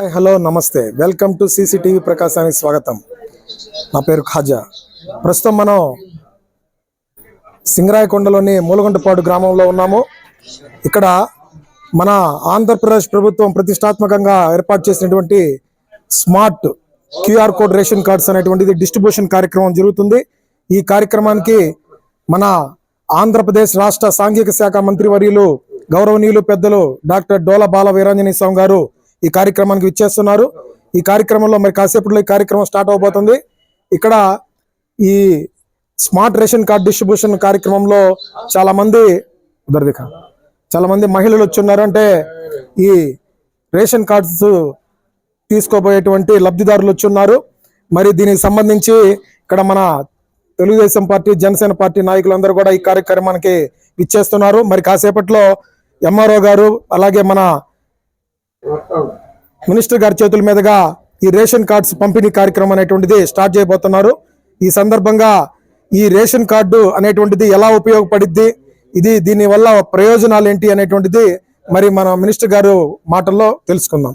Hi hello నమస్తే. Welcome to CCTV ప్రకాశానికి స్వాగతం. నా పేరు ఖాజా. ప్రస్తుతం మనం సింగరాయకొండలోని మూలగుంటపాడు గ్రామంలో ఉన్నాము. ఇక్కడ మన ఆంధ్రప్రదేశ్ ప్రభుత్వం ప్రతిష్టాత్మకంగా ఏర్పాటు చేసినటువంటి smart QR code ration cards అనేటువంటిది డిస్ట్రిబ్యూషన్ కార్యక్రమం జరుగుతుంది. ఈ కార్యక్రమానికి మన ఆంధ్రప్రదేశ్ రాష్ట్ర సాంఘిక శాఖ మంత్రి వర్యులు గౌరవనీయులు పెద్దలు డాక్టర్ డోల బాల వీరాంజనీ స్వామి గారు ఈ కార్యక్రమానికి విచ్చేస్తున్నారు. ఈ కార్యక్రమంలో మరి కాసేపట్లో ఈ కార్యక్రమం స్టార్ట్ అవబోతుంది. ఇక్కడ ఈ స్మార్ట్ రేషన్ కార్డ్ డిస్ట్రిబ్యూషన్ కార్యక్రమంలో చాలా మంది దర్దిక చాలా మంది మహిళలు వచ్చిన్నారు. అంటే ఈ రేషన్ కార్డ్స్ తీసుకోబోయేటువంటి లబ్ధిదారులు వచ్చి ఉన్నారు మరి దీనికి సంబంధించి ఇక్కడ మన తెలుగుదేశం పార్టీ జనసేన పార్టీ నాయకులందరూ కూడా ఈ కార్యక్రమానికి ఇచ్చేస్తున్నారు మరి కాసేపట్లో ఎంఆర్ఓ గారు అలాగే మన మినిస్టర్ గారి చేతుల మీదుగా ఈ రేషన్ కార్డ్స్ పంపిణీ కార్యక్రమం అనేటువంటిది స్టార్ట్ చేయబోతున్నారు. ఈ సందర్భంగా ఈ రేషన్ కార్డు అనేటువంటిది ఎలా ఉపయోగపడిద్ది ఇది దీని వల్ల ప్రయోజనాలు ఏంటి అనేటువంటిది మరి మన మినిస్టర్ గారు మాటల్లో తెలుసుకుందాం.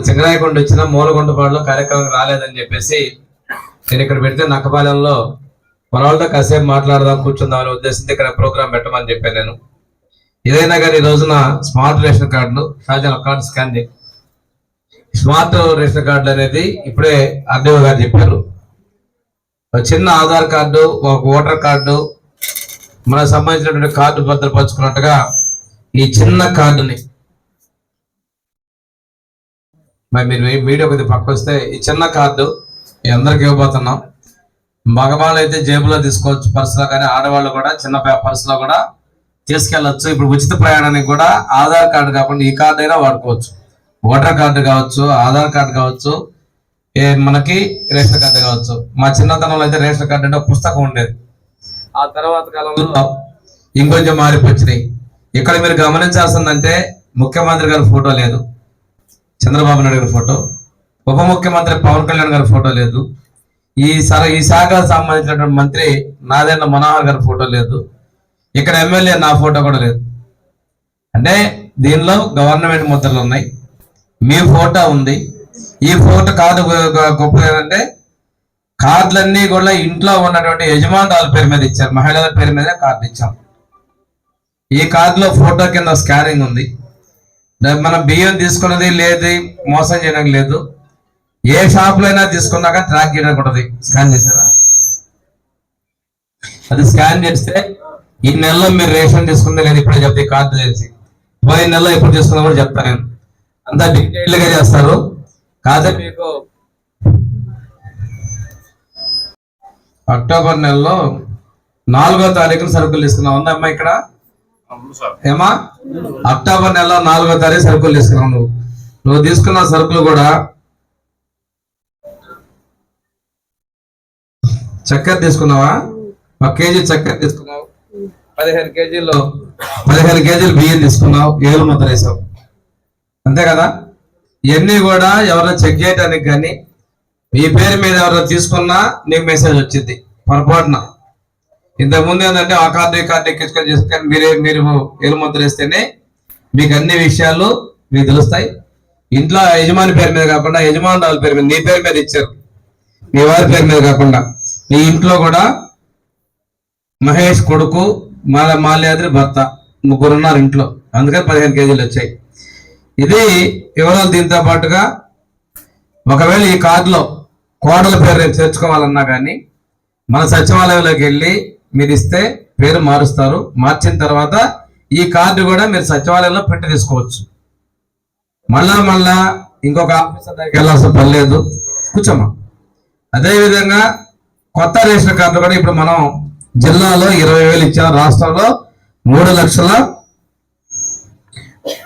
మన చింగరాయకొండ వచ్చిన మూలగొండపాడులో కార్యక్రమం రాలేదని చెప్పేసి నేను ఇక్కడ పెడితే నక్కపాలెంలో మన వాళ్ళతో కాసేపు మాట్లాడదాం కూర్చుందాం అనే ఉద్దేశంతో ఇక్కడ ప్రోగ్రామ్ పెట్టమని చెప్పాను నేను. ఏదైనా కానీ ఈ రోజున స్మార్ట్ రేషన్ కార్డులు సహజంగా card scan smart ration card అనేది ఇప్పుడే ఆర్డీఓ గారు చెప్పారు. ఒక చిన్న ఆధార్ కార్డు ఒక ఓటర్ కార్డు మనకు సంబంధించినటువంటి కార్డు భద్రపరుచుకున్నట్టుగా ఈ చిన్న కార్డుని మరి మీరు మీడియా కొద్దిగా పక్క వస్తే ఈ చిన్న కార్డు అందరికి ఇవ్వబోతున్నాం. మగవాళ్ళు అయితే జేబులో తీసుకోవచ్చు పర్సులో కానీ ఆడవాళ్ళు కూడా చిన్న పర్సులో కూడా తీసుకెళ్ళొచ్చు. ఇప్పుడు ఉచిత ప్రయాణానికి కూడా ఆధార్ కార్డు కాకుండా ఈ కార్డు అయినా వాడుకోవచ్చు. ఓటర్ కార్డు కావచ్చు ఆధార్ కార్డు కావచ్చు ఏ మనకి రేషన్ కార్డు కావచ్చు. మా చిన్నతనంలో అయితే రేషన్ కార్డు అంటే ఒక పుస్తకం ఉండేది. ఆ తర్వాత కాలంలో ఇంకొంచెం మారిపోచ్చినాయి ఇక్కడ మీరు గమనించాల్సిందంటే ముఖ్యమంత్రి గారి ఫోటో లేదు. చంద్రబాబు నాయుడు గారి ఫోటో. ఉప ముఖ్యమంత్రి పవన్ కళ్యాణ్ గారి ఫోటో లేదు. ఈ సర ఈ శాఖకు సంబంధించినటువంటి మంత్రి నాదెండ్ల మనోహర్ గారి ఫోటో లేదు. ఇక్కడ ఎమ్మెల్యే నా ఫోటో కూడా లేదు. అంటే దీనిలో గవర్నమెంట్ ముద్రలు ఉన్నాయి. మీ ఫోటో ఉంది. ఈ ఫోటో కార్డు గొప్ప ఏంటంటే కార్డులన్నీ కూడా ఇంట్లో ఉన్నటువంటి యజమానుల పేరు మీద ఇచ్చారు. మహిళల పేరు మీద కార్డు ఇచ్చాం. ఈ కార్డులో ఫోటో కింద స్కానింగ్ ఉంది. మనం బియ్యం తీసుకున్నది లేదు మోసం చేయడం లేదు. ఏ షాప్లో అయినా తీసుకున్నాక ట్రాక్ చేయడం ఉంటుంది స్కాన్ చేశారా? అది స్కాన్ చేస్తే ఈ నెలలో మీరు రేషన్ తీసుకుందే లేదు ఇప్పుడే చెప్తే కార్డు చేసి పోయిన నెలలో ఎప్పుడు తీసుకున్నా కూడా చెప్తాను నేను. అంతా డీటెయిల్గా చేస్తారు. కాదే మీకు అక్టోబర్ నెలలో నాలుగో తారీఖున సరుకులు తీసుకున్నాం ఉందా అమ్మా ఇక్కడ? ఏమా? అక్టోబర్ నెల నాలుగో తారీఖు సరుకులు తీసుకున్నావు నువ్వు. నువ్వు తీసుకున్న సరుకులు కూడా చక్కెర తీసుకున్నావా? ఒక కేజీ చక్కెర తీసుకున్నావు. పదిహేను కేజీలు. పదిహేను కేజీలు బియ్యం తీసుకున్నావు. ఏలు ముద్ర వేసావు. అంతే కదా? ఇవన్నీ కూడా ఎవరైనా చెక్ చేయడానికి కానీ మీ పేరు మీద ఎవరైనా తీసుకున్నా నీకు మెసేజ్ వచ్చింది. పొరపాటున. ఇంతకుముందు ఏంటంటే ఆ కార్డు ఈ కార్డు ఎక్కించుకొని చేసుకొని మీరే మీరు ఎలుముద్ర వేస్తేనే మీకు అన్ని విషయాలు మీకు తెలుస్తాయి. ఇంట్లో యజమాని పేరు మీద కాకుండా యజమానురాల పేరు మీద నీ పేరు మీద ఇచ్చారు. మీ వారి పేరు మీద కాకుండా. నీ ఇంట్లో కూడా మహేష్ కొడుకు మాల మాల్యాద్రి భర్త ముగ్గురు ఉన్నారు ఇంట్లో. అందుకని పదిహేను కేజీలు వచ్చాయి. ఇది వివరాలు దీంతో పాటుగా ఒకవేళ ఈ కార్డులో కోడల పేరు చేర్చుకోవాలన్నా కానీ మన సచివాలయంలోకి వెళ్ళి మీరు ఇస్తే పేరు మారుస్తారు. మార్చిన తర్వాత ఈ కార్డు కూడా మీరు సచివాలయంలో ప్రింట్ తీసుకోవచ్చు. మళ్ళా మళ్ళా ఇంకొక ఆఫీసర్ దగ్గరికి వెళ్ళాల్సిన పని లేదు. కూర్చోమ్మా అదేవిధంగా కొత్త రేషన్ కార్డు కూడా ఇప్పుడు మనం జిల్లాలో ఇరవై వేలు ఇచ్చాం. రాష్ట్రంలో మూడు లక్షల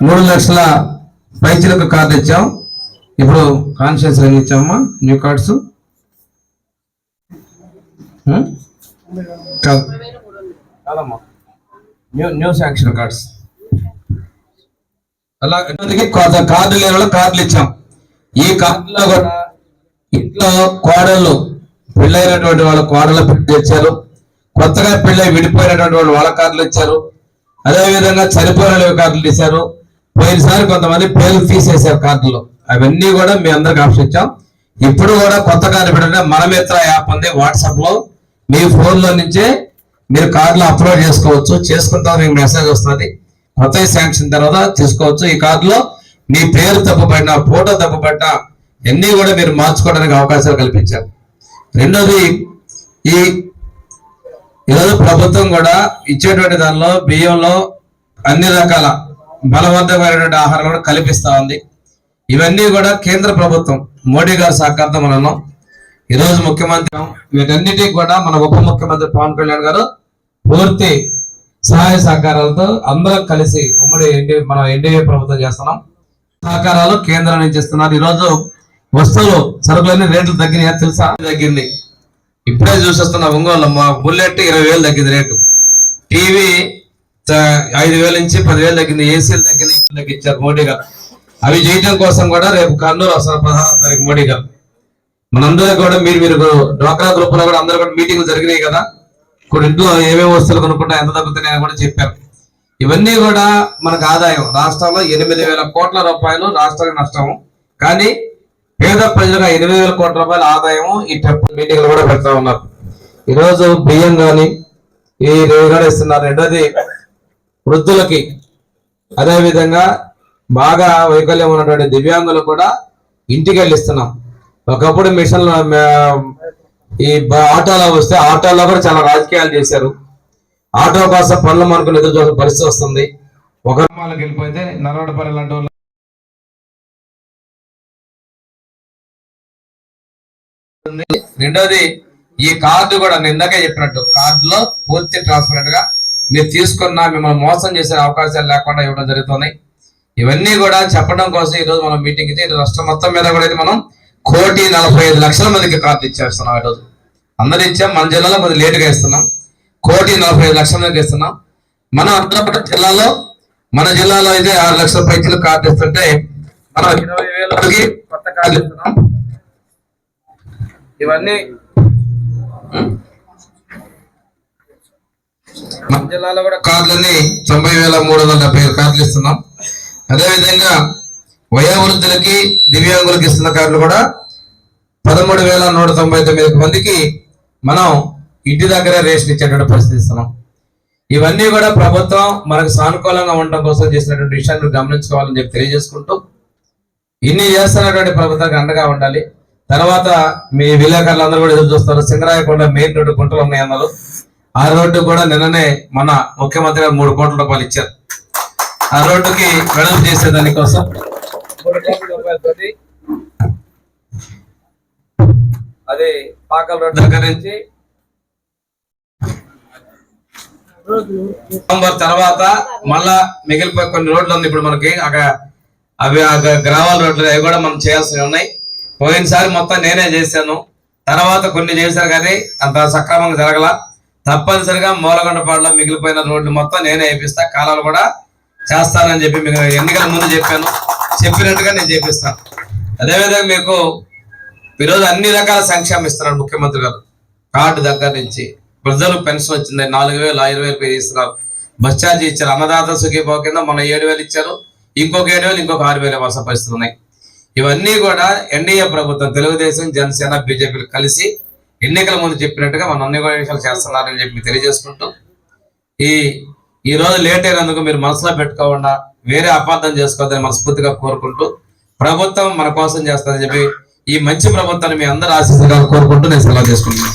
మూడు లక్షల పైచిలకు కార్డు ఇచ్చాం. ఇప్పుడు కాన్షియస్ ఎన్ని ఇచ్చామమ్మా. New cards. కాదు. కాదమ్మా. New new sanction cards. అలా కార్డు లేని కార్డులు ఇచ్చాం. ఈ కార్డులో కూడా ఇంట్లో కోడళ్ళు పెళ్ళైనటువంటి వాళ్ళ కోడలు పెట్టి తెచ్చారు. కొత్తగా పెళ్ళై విడిపోయినటువంటి వాళ్ళు వాళ్ళ కార్డులు ఇచ్చారు. అదే విధంగా చనిపోయిన కార్డులు ఇచ్చారు. పోయినసారి కొంతమంది పేర్లు తీసేశారు కార్డులు అవన్నీ కూడా మీ అందరికి ఆప్షన్ ఇచ్చాం. ఇప్పుడు కూడా కొత్త కార్డు పెట్టండి. మనమిత్ర యాప్ ఉంది. వాట్సాప్లో మీ ఫోన్లో నుంచే మీరు కార్డులు అప్లోడ్ చేసుకోవచ్చు. చేసుకుంటారు మీకు మెసేజ్ వస్తుంది. కొత్త శాంక్షన్ తర్వాత తీసుకోవచ్చు. ఈ కార్డులో మీ పేరు తప్పుపడిన ఫోటో తప్పుపడిన ఎన్ని కూడా మీరు మార్చుకోవడానికి అవకాశాలు కల్పించారు. రెండోది ఈ ఈరోజు ప్రభుత్వం కూడా ఇచ్చేటువంటి దానిలో బియ్యంలో అన్ని రకాల బలవంతమైనటువంటి ఆహారం కూడా కల్పిస్తూ ఉంది. ఇవన్నీ కూడా కేంద్ర ప్రభుత్వం మోడీ గారి సహకారంతో మనం ఈరోజు ముఖ్యమంత్రి వీటన్నిటికి కూడా మన ఉప ముఖ్యమంత్రి పవన్ కళ్యాణ్ గారు పూర్తి సహాయ సహకారాలతో అందరం కలిసి ఉమ్మడి ఎన్డీ మన ఎన్డీఏ ప్రభుత్వం చేస్తున్నాం. సహకారాలు కేంద్రం నుంచి ఇస్తున్నారు. ఈరోజు వస్తువులు సరుకులన్నీ రేట్లు తగ్గినాయా తెలుసా? తగ్గింది. ఇప్పుడే చూసేస్తున్నా ఒంగోలు మా బుల్లెట్ ఇరవై వేలు తగ్గింది రేటు. టీవీ ఐదు వేల నుంచి పదివేలు తగ్గింది. ఏసీలు తగ్గినాయి. తగ్గించారు మోడీ గారు. అవి చేయడం కోసం కూడా రేపు కర్నూలు వస్తారు ప్రధాన మోడీ గారు. మనందరూ కూడా మీరు మీరు డ్వాక్రా గ్రూప్లో కూడా అందరూ కూడా మీటింగ్లు జరిగినాయి కదా? ఇప్పుడు ఇంట్లో ఏమేమి వస్తువులు కొనుక్కుంటా ఎంత తగ్గుతున్నాయని కూడా చెప్పారు. ఇవన్నీ కూడా మనకు ఆదాయం. రాష్ట్రంలో ఎనిమిది వేల కోట్ల రూపాయలు రాష్ట్రానికి నష్టము. కానీ పేద ప్రజలుగా ఎనిమిది వేల కోట్ల రూపాయల ఆదాయం ఈ టెంపుల్ మీటింగ్లు కూడా పెడతా ఉన్నారు. ఈరోజు బియ్యం కానీ ఈ రేవు కూడా ఇస్తున్నారు. రెండోది వృద్ధులకి. అదేవిధంగా బాగా వైకల్యం ఉన్నటువంటి దివ్యాంగులకు కూడా ఇంటికి వెళ్ళిస్తున్నాం. ఒకప్పుడు మిషన్లు ఈ బ- ఆటోలో వస్తే ఆటోలో కూడా చాలా రాజకీయాలు చేశారు ఆటో కోసం పనులు మనకు ఎదురు చూసిన పరిస్థితి వస్తుంది ఒక గ్రామాలకు వెళ్ళిపోతే నరవడపల్లి లాంటి వాళ్ళు. రెండోది ఈ కార్డు కూడా ఇందాకే చెప్పినట్టు కార్డులో పూర్తి ట్రాన్స్పరెంట్గా మీరు తీసుకున్న మిమ్మల్ని మోసం చేసే అవకాశాలు లేకుండా ఇవ్వడం జరుగుతుంది ఇవన్నీ కూడా చెప్పడం కోసం ఈ రోజు మనం మీటింగ్ అయితే రాష్ట్రం మొత్తం మీద కూడా అయితే మనం కోటి నలభై ఐదు లక్షల మందికి కార్డు ఇచ్చేస్తున్నాం ఈరోజు. అందరూ ఇచ్చాం మన జిల్లాలో కొంచెం లేటుగా ఇస్తున్నాం కోటి నలభై ఐదు లక్షల మందికి ఇస్తున్నాం మన అనంతపురం జిల్లాలో మన జిల్లాలో అయితే ఆరు లక్షల పైచలు కార్డు ఇస్తుంటే మనం ఇరవై వేల కొత్త కార్డు ఇస్తున్నాం. ఇవన్నీ మన జిల్లాలో కూడా కార్డులన్నీ తొంభై వేల మూడు వందల డెబ్బై ఐదు కార్డులు ఇస్తున్నాం. అదేవిధంగా వయోవృద్ధులకి దివ్యాంగులకు ఇస్తున్న కార్డులు కూడా పదమూడు వేల నూట తొంభై తొమ్మిది మందికి మనం ఇంటి దగ్గరే రేషన్ ఇచ్చేటువంటి పరిస్థితి ఇస్తున్నాం. ఇవన్నీ కూడా ప్రభుత్వం మనకు సానుకూలంగా ఉండడం కోసం చేసినటువంటి విషయాన్ని గమనించుకోవాలని చెప్పి తెలియజేసుకుంటూ ఇన్ని చేస్తున్నటువంటి ప్రభుత్వానికి అండగా ఉండాలి. తర్వాత మీ విలేకరులు అందరూ కూడా ఎదురు చూస్తారు. సింగరాయకొండ మెయిన్ రోడ్డు గుంటలు ఉన్నాయి అన్నారు ఆ రోడ్డు కూడా నిన్ననే మన ముఖ్యమంత్రి గారు మూడు కోట్ల రూపాయలు ఇచ్చారు. ఆ రోడ్డుకి వెడల్పు చేసే దానికోసం మూడు కోట్ల రూపాయలతోటి అది పాకల్ రోడ్ దగ్గర నుంచి నవంబర్ తర్వాత మళ్ళా మిగిలిపోయి కొన్ని రోడ్లు ఉంది. ఇప్పుడు మనకి అక్కడ అవి ఆ గ్రామాల రోడ్లు అవి కూడా మనం చేయాల్సి ఉన్నాయి. పోయినసారి మొత్తం నేనే చేశాను. తర్వాత కొన్ని చేశారు కానీ అంత సక్రమంగా జరగల. తప్పనిసరిగా మూలగొండపాడులో మిగిలిపోయిన రోడ్లు మొత్తం నేనే వేపిస్తా. కాలాలు కూడా చేస్తానని చెప్పి మీకు ఎన్నికల ముందు చెప్పాను. చెప్పినట్టుగా నేను చేపిస్తాను. అదేవిధంగా మీకు ఈరోజు అన్ని రకాల సంక్షేమం ఇస్తున్నారు ముఖ్యమంత్రి గారు. కార్డు దగ్గర నుంచి ప్రజలు పెన్షన్ వచ్చింది నాలుగు వేలు ఐదు వేలు పే ఇస్తున్నారు. బస్ ఛార్జ్ ఇచ్చారు. అన్నదాత సుఖీభావ కింద మన ఏడు వేలు ఇచ్చారు. ఇంకొక ఏడు వేలు ఇంకొక ఆరు వేలు వర్ష పరిస్థితులు ఉన్నాయి. ఇవన్నీ కూడా ఎన్డీఏ ప్రభుత్వం తెలుగుదేశం జనసేన బీజేపీలు కలిసి ఎన్నికల ముందు చెప్పినట్టుగా మన అన్ని కూడా విషయాలు చేస్తున్నారని చెప్పి తెలియజేసుకుంటూ ఈ ఈ రోజు లేట్ అయినందుకు మీరు మనసులో పెట్టుకోకుండా వేరే అపార్థం చేసుకోవద్దని మనస్ఫూర్తిగా కోరుకుంటూ ప్రభుత్వం మన కోసం చేస్తుందని చెప్పి ఈ మంచి ప్రభుత్వాన్ని మీ అందరు ఆశీస్సుగా కోరుకుంటూ నేను సెలవు చేసుకుంటున్నాను